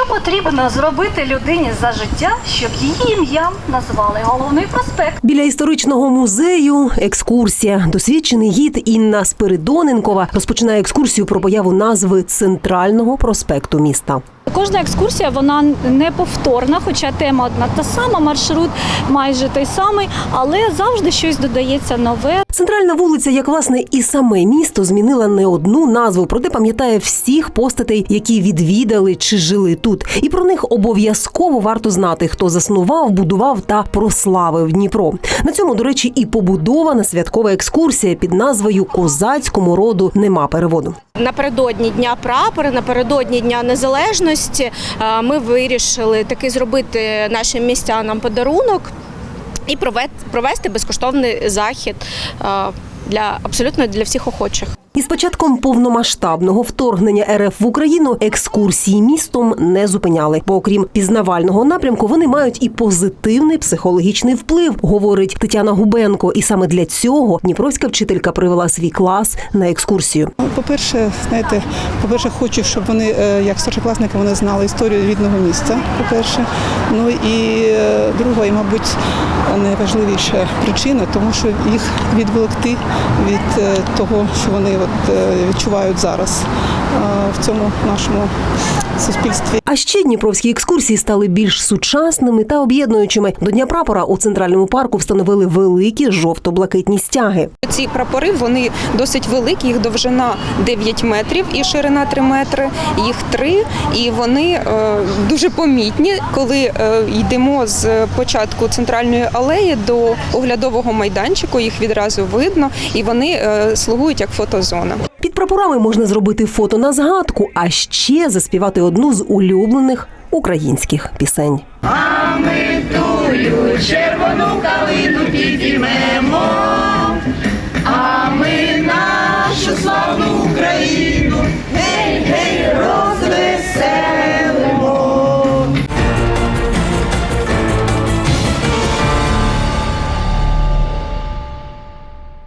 Що потрібно зробити людині за життя, щоб її ім'ям назвали головний проспект? Біля історичного музею екскурсія. Досвідчений гід Інна Спиридоненкова розпочинає екскурсію про появу назви центрального проспекту міста. Кожна екскурсія вона неповторна, хоча тема одна та сама, маршрут майже той самий, але завжди щось додається нове. Центральна вулиця, як власне і саме місто, змінила не одну назву, проте пам'ятає всіх постатей, які відвідали чи жили тут. І про них обов'язково варто знати, хто заснував, будував та прославив Дніпро. На цьому, до речі, і побудована святкова екскурсія під назвою Козацькому роду нема переводу. Напередодні дня прапора, напередодні дня незалежності е, ми вирішили таки зробити нашим містянам подарунок і провести безкоштовний захід е, для абсолютно для всіх охочих. І з початком повномасштабного вторгнення РФ в Україну екскурсії містом не зупиняли. Бо окрім пізнавального напрямку, вони мають і позитивний психологічний вплив, говорить Тетяна Губенко. І саме для цього дніпровська вчителька привела свій клас на екскурсію. Ну, По-перше, знаєте, по-перше, хочу, щоб вони, е, як старшокласники, вони знали історію рідного міста. По-перше, ну і е, друга, і мабуть, найважливіша причина, тому що їх відволікти від е, того, що вони от е, відчувають зараз в цьому нашому суспільстві. А ще дніпровські екскурсії стали більш сучасними та об'єднуючими. До Дня прапора у центральному парку встановили великі жовто-блакитні стяги. Ці прапори вони досить великі, їх довжина 9 метрів і ширина 3 метри, їх 3, і вони е, дуже помітні, коли е, йдемо з початку центральної алеї до оглядового майданчику, їх відразу видно, і вони е, слугують як фотозона. Під прапорами можна зробити фото на згадку, а ще заспівати одну з улюблених українських пісень. червону калину